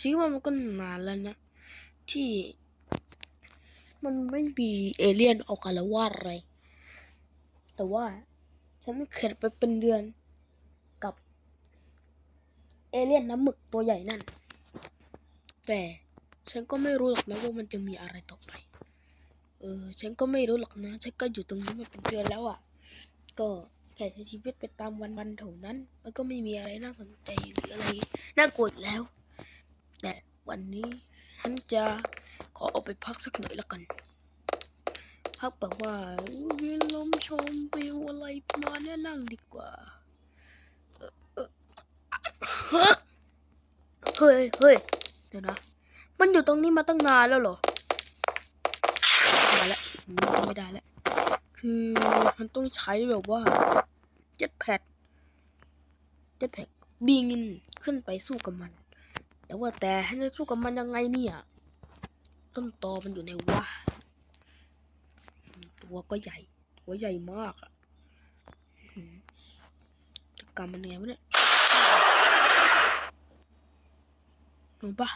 ฉันว่ามันก็นานแล้วนะ ที่ มันไม่มีเอเลี่ยนออกอาละวาดอะไร แต่ว่า ฉันเข็ดไปเป็นเดือนกับ เอเลี่ยนน้ำหมึกตัวใหญ่นั่น แต่ฉันก็ไม่รู้หรอกนะว่ามันจะมีอะไรต่อไป เออ ฉันก็ไม่รู้หรอกนะ ฉันก็อยู่ตรงนี้มาเป็นเดือนแล้วอะ่ะ ก็ แค่ใช้ชีวิตไปตามวันวันๆเท่านั้น มันก็ไม่มีอะไรน่าสนใจหรืออะไรน่ากลัวแล้ว แต่วันนี้ฉันจะขอออกไปพักสักหน่อยละกัน พักแบบว่าวิลมชมวิวอะไรประมาณนี้นั่งดีกว่าเฮ้ยเฮ้ยเดี๋ยวนะ มันอยู่ตรงนี้มาตั้งนานแล้วเหรอมาแล้วไม่ได้แล้วคือมันต้องใช้แบบว่า เจ็ตแพดเจ็ตแพดบินขึ้นไปสู้กับมัน แต่ว่าแต่ให้จะสู้กับมันยังไงเนี่ย ต้นตอมันอยู่ในว่าตัวก็ใหญ่ ตัวใหญ่มากอะจะกำมันยังไงวะเนี่ยลงปะ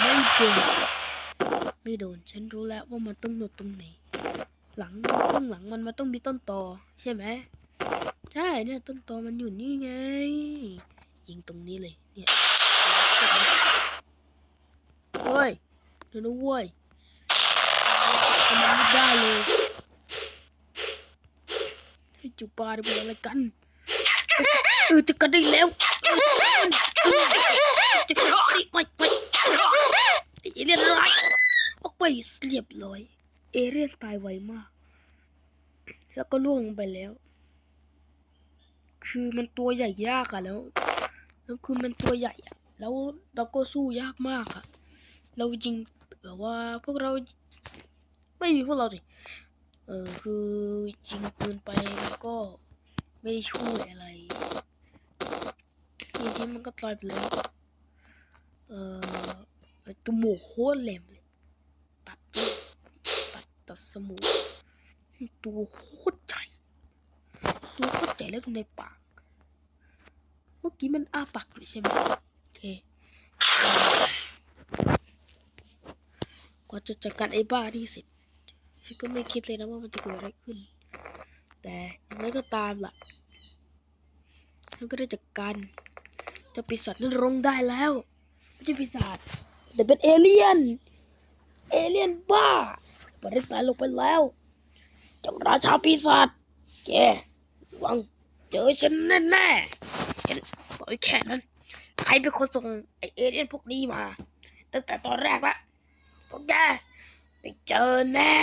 ไม่โดนไม่โดน ฉันรู้แล้วว่ามันต้องโดนตรงไหน หลังข้างหลังมันมันต้องมีต้นตอใช่ไหมใช่เนี่ยต้นตอมันอยู่นี่ไง ยิงตรงนี้เลย เนี่ยเฮ้ยเดี๋ยวนะเว้ยทำไมไม่ได้เลยให้จุปาด้เป็นอะไรกันเออจะกันได้แล้วเออจะกันเออจะกันได้ไม่ไม่ไอ้เอเลี่ยนร้ายออกไปเรียบร้อย เอเลี่ยนตายไวมาก แล้วก็ล่วงลงไปแล้ว คือมันตัวใหญ่ยากอะแล้ว แล้วคือมันตัวใหญ่อะแล้วเราก็สู้ยากมากอะเราจริงแบบว่าพวกเราไม่มีพวกเราดิเออคือยิงปืนไปมันก็ไม่ได้ช่วยอะไรจริงๆมันก็ตายไปแล้วเออจมูกโคตรแหลม ตัดตัดสมูตัวโคตรใหญ่ตัวโคตรใหญ่แล้วดูในปาก เมื่อกี้มันอ้าปากอยู่ใช่ไหมโอเคกว่าจะจัดการไอ้บ้านี่เสร็จฉันก็ไม่คิดเลยนะว่ามันจะเกิดอะไรขึ้น แต่อย่างไรก็ตามล่ะฉันก็ได้จัดการจ้าปีศาจนั้นลงได้แล้วไม่ใช่ปีศาจแต่เป็นเอเลี่ยน เอเลี่ยนบ้า ประเด็นตายลงไปแล้วจงราชาปีศาจแกวังเจอฉันแน่ๆฉันบอกไอ้แค่นั้น ใครเป็นคนส่งไอเอเลี่ยนพวกนี้มา ตั้งแต่ตอนแรกละพวกแกไปเจอแน่